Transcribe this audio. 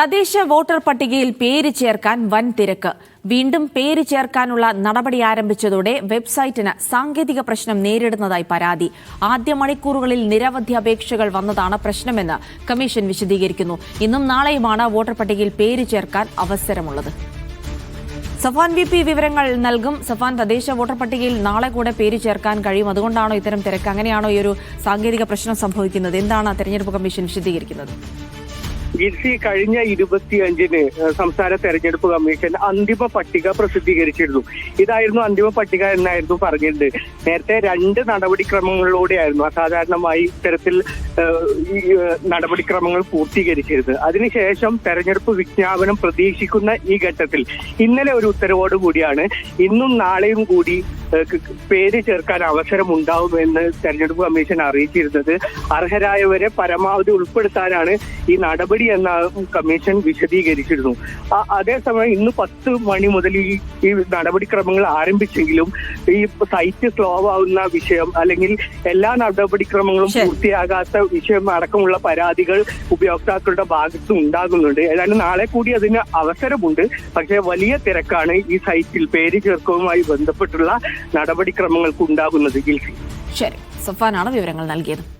തദ്ദേശ വോട്ടർ പട്ടികയിൽ പേര് ചേർക്കാൻ വൻ തിരക്ക്. വീണ്ടും പേര് ചേർക്കാനുള്ള നടപടി ആരംഭിച്ചതോടെ വെബ്സൈറ്റിന് സാങ്കേതിക പ്രശ്നം നേരിടുന്നതായി പരാതി. ആദ്യ മണിക്കൂറുകളിൽ നിരവധി അപേക്ഷകൾ വന്നതാണ് പ്രശ്നമെന്ന് കമ്മീഷൻ വിശദീകരിക്കുന്നു. ഇന്നും നാളെയുമാണ് വോട്ടർ പട്ടികയിൽ പേര് ചേർക്കാൻ അവസരമുള്ളത്. സഫാൻ വി പി വിവരങ്ങൾ നൽകും. സഫാൻ തദ്ദേശ വോട്ടർ പട്ടികയിൽ നാളെ കൂടെ പേര് ചേർക്കാൻ കഴിയും. അതുകൊണ്ടാണോ ഇത്തരം തിരക്ക്? അങ്ങനെയാണോ ഈ ഒരു സാങ്കേതിക പ്രശ്നം സംഭവിക്കുന്നത്? എന്താണ് തെരഞ്ഞെടുപ്പ് കമ്മീഷൻ വിശദീകരിക്കുന്നത്? ജിസി കഴിഞ്ഞ ഇരുപത്തിയഞ്ചിന് സംസ്ഥാന തെരഞ്ഞെടുപ്പ് കമ്മീഷൻ അന്തിമ പട്ടിക പ്രസിദ്ധീകരിച്ചിരുന്നു. ഇതായിരുന്നു അന്തിമ പട്ടിക എന്നായിരുന്നു പറഞ്ഞിരുന്നത്. നേരത്തെ രണ്ട് നടപടിക്രമങ്ങളിലൂടെയായിരുന്നു അസാധാരണമായി ഇത്തരത്തിൽ നടപടിക്രമങ്ങൾ പൂർത്തീകരിച്ചിരുന്നത്. അതിനുശേഷം തെരഞ്ഞെടുപ്പ് വിജ്ഞാപനം പ്രതീക്ഷിക്കുന്ന ഈ ഘട്ടത്തിൽ ഇന്നലെ ഒരു ഉത്തരവോട് കൂടിയാണ് ഇന്നും നാളെയും കൂടി പേര് ചേർക്കാൻ അവസരം അവസരമുണ്ടാവുമെന്ന് തെരഞ്ഞെടുപ്പ് കമ്മീഷൻ അറിയിച്ചിരുന്നത്. അർഹരായവരെ പരമാവധി ഉൾപ്പെടുത്താനാണ് ഈ നടപടി എന്ന കമ്മീഷൻ വിശദീകരിച്ചിരുന്നു. അതേസമയം ഇന്ന് പത്ത് മണി മുതൽ ഈ ഈ നടപടിക്രമങ്ങൾ ആരംഭിച്ചെങ്കിലും ഈ സൈറ്റ് സ്ലോ ആവുന്ന വിഷയം അല്ലെങ്കിൽ എല്ലാ നടപടിക്രമങ്ങളും പൂർത്തിയാകാത്ത വിഷയം അടക്കമുള്ള പരാതികൾ ഉപയോക്താക്കളുടെ ഭാഗത്തും ഉണ്ടാകുന്നുണ്ട്. ഏതാണ്ട് നാളെ കൂടി അതിന് അവസരമുണ്ട്. പക്ഷേ വലിയ തിരക്കാണ് ഈ സൈറ്റിൽ പേര് ചേർക്കവുമായി ബന്ധപ്പെട്ടുള്ള നടപടിക്രമങ്ങൾക്ക് ഉണ്ടാകുന്നത് ശരി. സഫാനാണ് വിവരങ്ങൾ നൽകിയത്.